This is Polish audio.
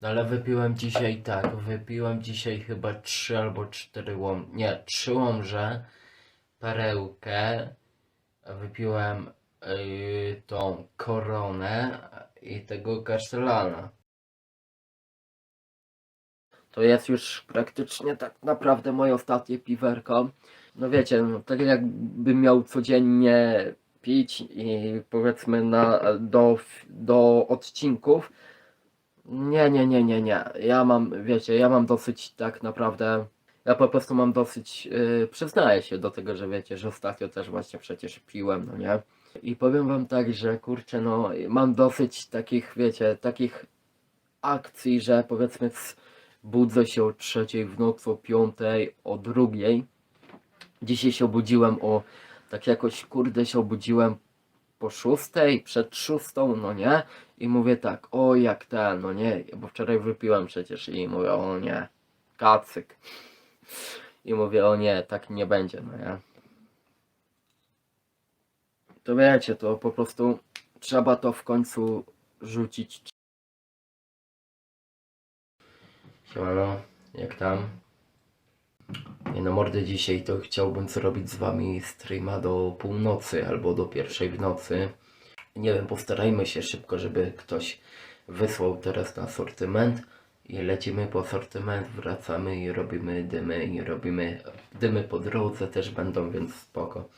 No ale wypiłem dzisiaj tak, wypiłem dzisiaj chyba trzy albo cztery łom... Nie, trzy łomże, perełkę, wypiłem yy, tą koronę i tego kasztelana. To jest już praktycznie tak naprawdę moje ostatnie piwerko. No wiecie, no, tak jakbym miał codziennie pić i powiedzmy na, do, do odcinków. Nie, nie, nie, nie, nie. Ja mam, wiecie, ja mam dosyć tak naprawdę. Ja po prostu mam dosyć, yy, przyznaję się do tego, że wiecie, że ostatnio też właśnie przecież piłem, no nie? I powiem wam tak, że kurczę, no mam dosyć takich, wiecie, takich akcji, że powiedzmy budzę się o trzeciej w nocy, o piątej, o drugiej. Dzisiaj się obudziłem o, tak jakoś kurde się obudziłem po szóstej, przed szóstą, no nie? I mówię tak, o jak ten, no nie, bo wczoraj wypiłem przecież i mówię, o nie, kacyk. I mówię, o nie, tak nie będzie, no nie? To wiecie, to po prostu trzeba to w końcu rzucić. Siemano, jak tam? Nie no mordy dzisiaj to chciałbym zrobić z wami streama do północy albo do pierwszej w nocy. Nie wiem, postarajmy się szybko, żeby ktoś wysłał teraz na asortyment i lecimy po asortyment, wracamy i robimy dymy i robimy dymy po drodze też będą, więc spoko.